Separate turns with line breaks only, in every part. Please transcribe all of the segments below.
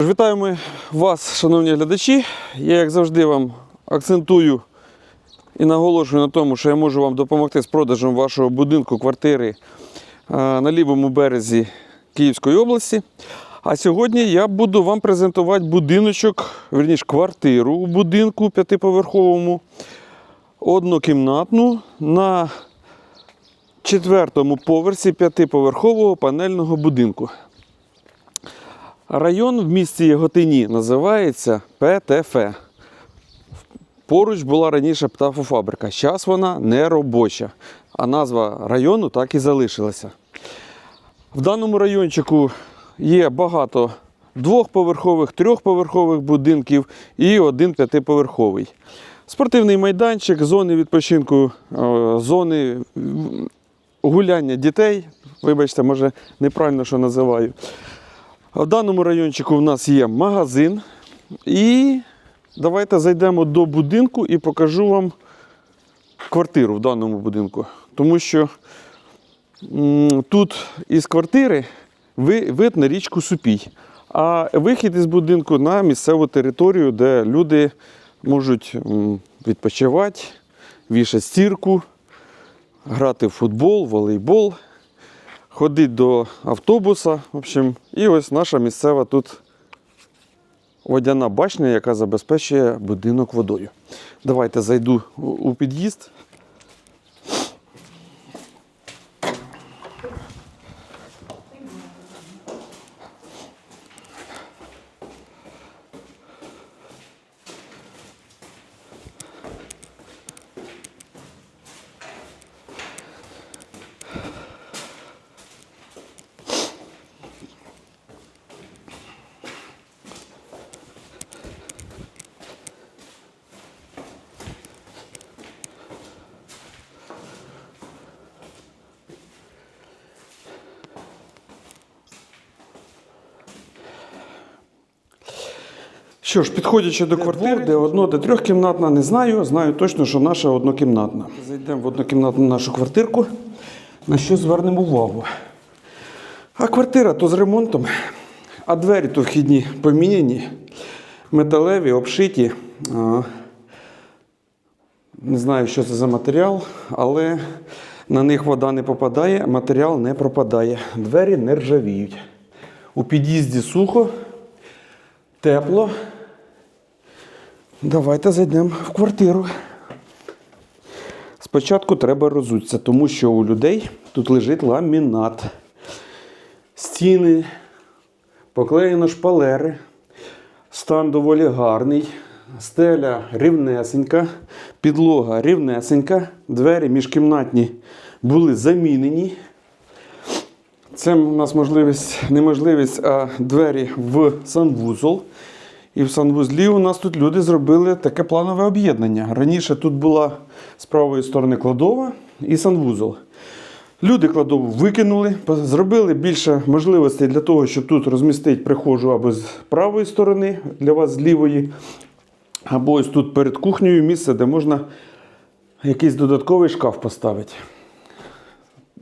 Вітаємо вас, шановні глядачі. Я, як завжди, вам акцентую і наголошую на тому, що я можу вам допомогти з продажем вашого будинку, квартири е, на лівому березі Київської області. А сьогодні я буду вам презентувати будиночок, верніше квартиру у будинку п'ятиповерховому, однокімнатну на четвертому поверсі п'ятиповерхового панельного будинку. Район в місті Яготині називається ПТФ. Поруч була раніше птафофабрика. Зараз вона не робоча, а назва району так і залишилася. В даному райончику є багато двохповерхових, трьохповерхових будинків і один п'ятиповерховий. Спортивний майданчик, зони відпочинку, е, зони гуляння дітей. Вибачте, може неправильно що називаю. В даному райончику в нас є магазин. І давайте зайдемо до будинку і покажу вам квартиру в даному будинку. Тому що тут із квартири вид на річку Супій, а вихід із будинку на місцеву територію, де люди можуть відпочивати, вішати стірку, грати в футбол, волейбол ходить до автобуса. В общем, і ось наша місцева тут водяна башня, яка забезпечує будинок водою. Давайте зайду у- під'їзд. Що ж, підходячи до квартир, де одно, де трьохкімнатна, не знаю. Знаю точно, що наша однокімнатна. Зайдемо в однокімнатну нашу квартирку. На що звернемо увагу? А квартира то з ремонтом, а двері то вхідні поміняні, металеві, обшиті. Не знаю, що це за матеріал, але на них вода не попадає, матеріал не пропадає. Двері не ржавіють. У під'їзді сухо, тепло. Давайте зайдемо в квартиру. Спочатку треба розутися, тому що у людей тут лежить ламінат. Стіни, поклеєно шпалери, стан доволі гарний, стеля рівнесенька, підлога рівнесенька, двері міжкімнатні були замінені. Це у нас можливість, не можливість, а двері в санвузол. І в санвузлі у нас тут люди зробили таке планове об'єднання. Раніше тут була з правої сторони кладова і санвузол. Люди кладову викинули, зробили більше можливостей для того, щоб тут розмістити прихожу або з правої сторони, для вас з лівої, або ось тут перед кухнею місце, де можна якийсь додатковий шкаф поставити.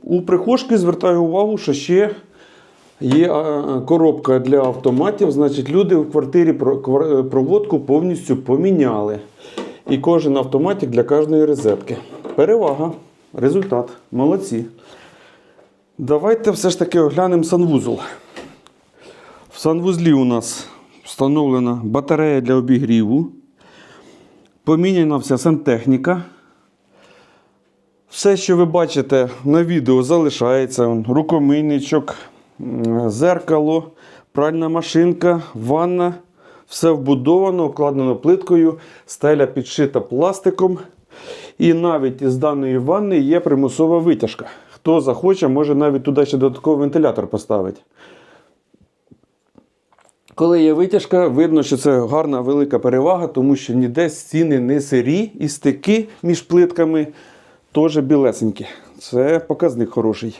У прихожки звертаю увагу, що ще є коробка для автоматів. Значить, люди в квартирі проводку повністю поміняли. І кожен автоматик для кожної розетки. Перевага, результат. Молодці. Давайте все ж таки оглянемо санвузол. В санвузлі у нас встановлена батарея для обігріву. Поміняна вся сантехніка. Все, що ви бачите на відео, залишається. Рукомийничок, зеркало, пральна машинка, ванна. Все вбудовано, обкладено плиткою, стеля підшита пластиком. І навіть із даної ванни є примусова витяжка. Хто захоче, може навіть туди ще додатковий вентилятор поставити. Коли є витяжка, видно, що це гарна велика перевага, тому що ніде стіни не сирі і стики між плитками теж білесенькі. Це показник хороший.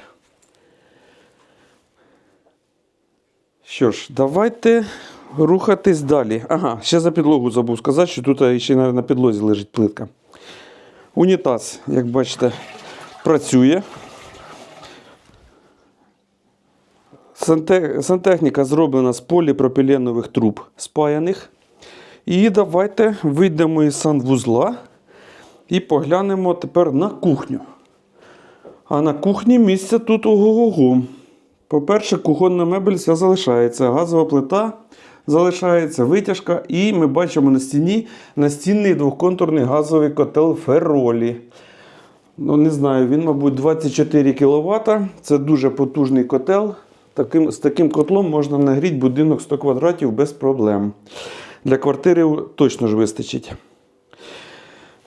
Що ж, давайте рухатись далі. Ага, ще за підлогу забув сказати, що тут ще на на підлозі лежить плитка. Унітаз, як бачите, працює. Сантехніка зроблена з поліпропіленових труб спаяних. І давайте вийдемо із санвузла і поглянемо тепер на кухню. А на кухні місця тут ого-го. По-перше, кухонна мебель вся залишається. Газова плита залишається, витяжка. І ми бачимо на стіні настінний двохконтурний газовий котел Феролі. Ну, не знаю, він, мабуть, 24 кВт. Це дуже потужний котел. Таким, з таким котлом можна нагріти будинок 100 квадратів без проблем. Для квартири точно ж вистачить.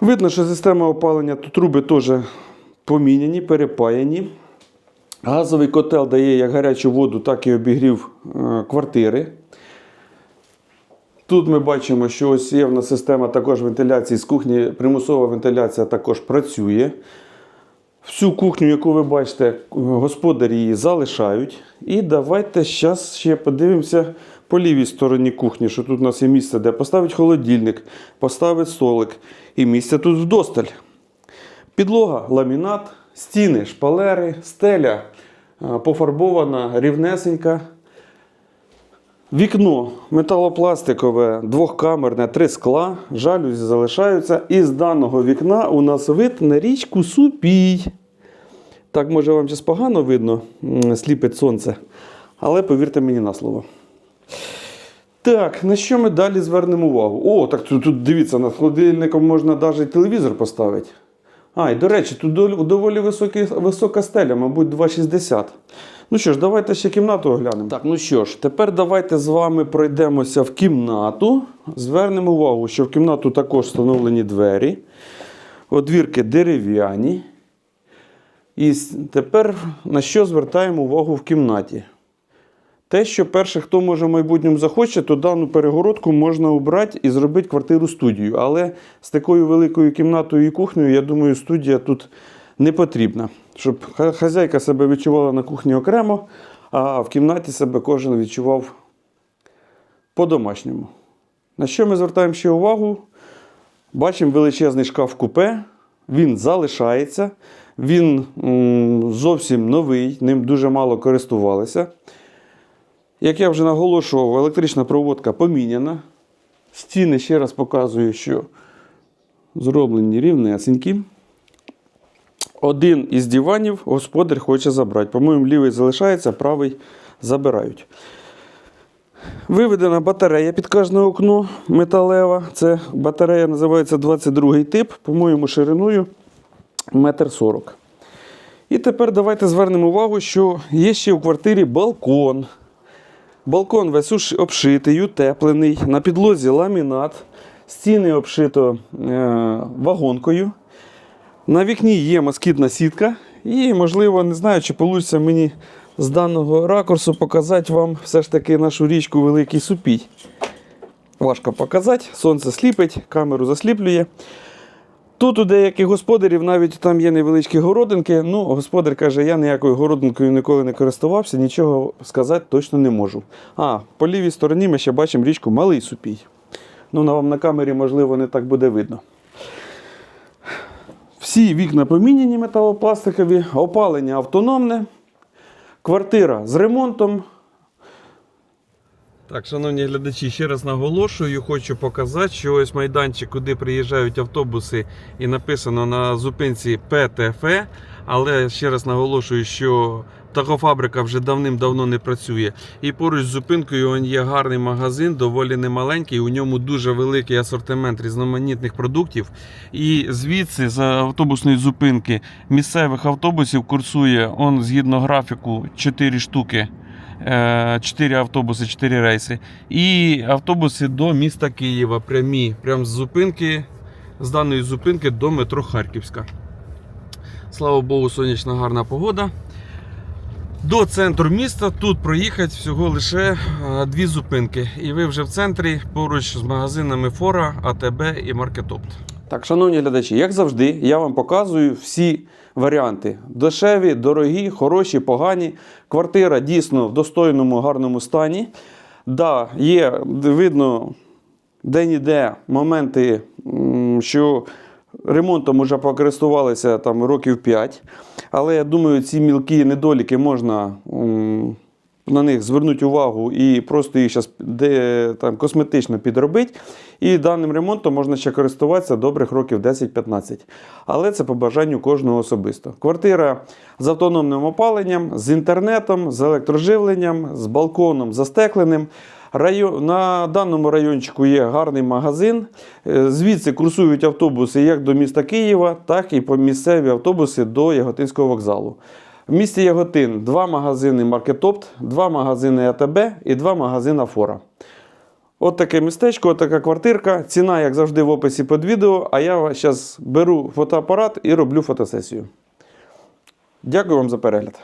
Видно, що система опалення тут труби теж поміняні, перепаяні. Газовий котел дає як гарячу воду, так і обігрів е, квартири. Тут ми бачимо, що ось є в нас система також вентиляції з кухні. Примусова вентиляція також працює. Всю кухню, яку ви бачите, господарі її залишають. І давайте зараз ще подивимося по лівій стороні кухні, що тут у нас є місце, де поставити холодильник, поставити столик. І місця тут вдосталь. Підлога, ламінат, стіни, шпалери, стеля пофарбована, рівнесенька. Вікно металопластикове, двохкамерне, три скла, жалюзі залишаються. І з даного вікна у нас вид на річку Супій. Так, може, вам зараз погано видно, сліпить сонце. Але повірте мені на слово. Так, на що ми далі звернемо увагу? О, так тут, тут дивіться, над холодильником можна навіть телевізор поставити. А, і до речі, тут доволі високий, висока стеля, мабуть, 2,60. Ну що ж, давайте ще кімнату оглянемо. Так, ну що ж, тепер давайте з вами пройдемося в кімнату. Звернемо увагу, що в кімнату також встановлені двері. Одвірки дерев'яні. І тепер на що звертаємо увагу в кімнаті? Те, що перше, хто може в майбутньому захоче, то дану перегородку можна обрати і зробити квартиру студію. Але з такою великою кімнатою і кухнею, я думаю, студія тут не потрібна. Щоб хазяйка себе відчувала на кухні окремо, а в кімнаті себе кожен відчував по-домашньому. На що ми звертаємо ще увагу? Бачимо величезний шкаф купе. Він залишається. Він м, зовсім новий, ним дуже мало користувалися. Як я вже наголошував, електрична проводка поміняна. Стіни ще раз показую, що зроблені рівнесенькі. Один із диванів господар хоче забрати. По-моєму, лівий залишається, правий забирають. Виведена батарея під кожне окно металева. Це батарея називається 22 тип, по-моєму, шириною 1,40 м. І тепер давайте звернемо увагу, що є ще в квартирі балкон. Балкон весь уш- обшитий, утеплений, на підлозі ламінат, стіни обшито е, вагонкою. На вікні є москітна сітка, і, можливо, не знаю, чи вийде мені з даного ракурсу показати вам все ж таки нашу річку Великий Супій. Важко показати, сонце сліпить, камеру засліплює. Тут у деяких господарів навіть там є невеличкі городинки. Ну, господар каже, я ніякою городинкою ніколи не користувався, нічого сказати точно не можу. А, по лівій стороні ми ще бачимо річку Малий Супій. Ну, на вам на камері, можливо, не так буде видно. Всі вікна поміняні металопластикові, опалення автономне, квартира з ремонтом. Так, шановні глядачі, ще раз наголошую, хочу показати, що ось майданчик, куди приїжджають автобуси, і написано на зупинці ПТФ. Але ще раз наголошую, що птахофабрика вже давним-давно не працює. І поруч з зупинкою є гарний магазин, доволі немаленький. У ньому дуже великий асортимент різноманітних продуктів. І звідси з автобусної зупинки місцевих автобусів курсує он згідно графіку 4 штуки. 4 автобуси, 4 рейси. І автобуси до міста Києва прямі. Прямо з зупинки, з даної зупинки до метро Харківська. Слава Богу, сонячна гарна погода. До центру міста тут проїхати всього лише е, дві зупинки. І ви вже в центрі поруч з магазинами Фора, АТБ і Маркетопт. Так, шановні глядачі, як завжди, я вам показую всі варіанти: дешеві, дорогі, хороші, погані. Квартира дійсно в достойному, гарному стані. Да, є видно де-ніде моменти, що ремонтом вже покористувалися там років 5. Але я думаю, ці мілкі недоліки можна на них звернути увагу і просто їх зараз де, там, косметично підробити. І даним ремонтом можна ще користуватися добрих років 10-15. Але це по бажанню кожного особисто. Квартира з автономним опаленням, з інтернетом, з електроживленням, з балконом застекленим. Район, на даному райончику є гарний магазин. Е, Звідси курсують автобуси як до міста Києва, так і по місцеві автобуси до Яготинського вокзалу. В місті Яготин два магазини Маркетопт, два магазини АТБ і два магазини Фора. От таке містечко, от така квартирка. Ціна, як завжди, в описі під відео. А я зараз беру фотоапарат і роблю фотосесію. Дякую вам за перегляд.